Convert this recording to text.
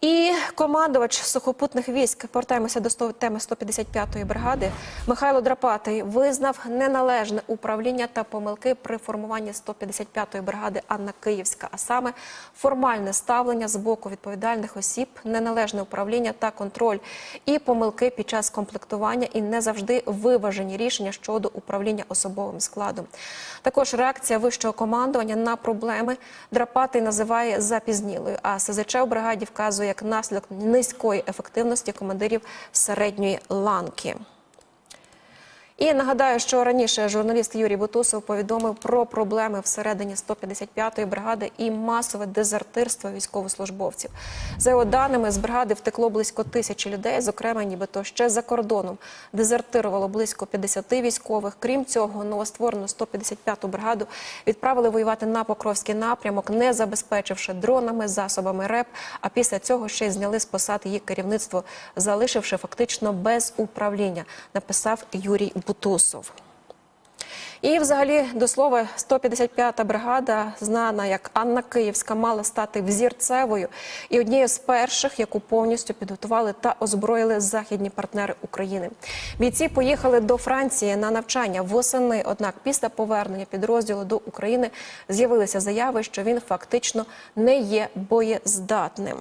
І командувач сухопутних військ повертаємося до теми 155-ї бригади. Михайло Драпатий визнав неналежне управління та помилки при формуванні 155-ї бригади Анна Київська, а саме формальне ставлення з боку відповідальних осіб, неналежне управління та контроль, і помилки під час комплектування, і не завжди виважені рішення щодо управління особовим складом. Також реакція вищого командування на проблеми Драпатий називає запізнілою. А СЗЧ у бригаді вказує як наслідок низької ефективності командирів середньої ланки. І нагадаю, що раніше журналіст Юрій Бутусов повідомив про проблеми всередині 155-ї бригади і масове дезертирство військовослужбовців. За його даними, з бригади втекло близько тисячі людей, зокрема, нібито ще за кордоном дезертирувало близько 50 військових. Крім цього, новостворену 155-ту бригаду відправили воювати на Покровський напрямок, не забезпечивши дронами, засобами РЕП. А після цього ще й зняли з посад її керівництво, залишивши фактично без управління. Написав Юрій Бутусов. І, взагалі, до слова, 155-та бригада, знана як Анна Київська, мала стати взірцевою і однією з перших, яку повністю підготували та озброїли західні партнери України. Бійці поїхали до Франції на навчання восени. Однак, після повернення підрозділу до України з'явилися заяви, що він фактично не є боєздатним.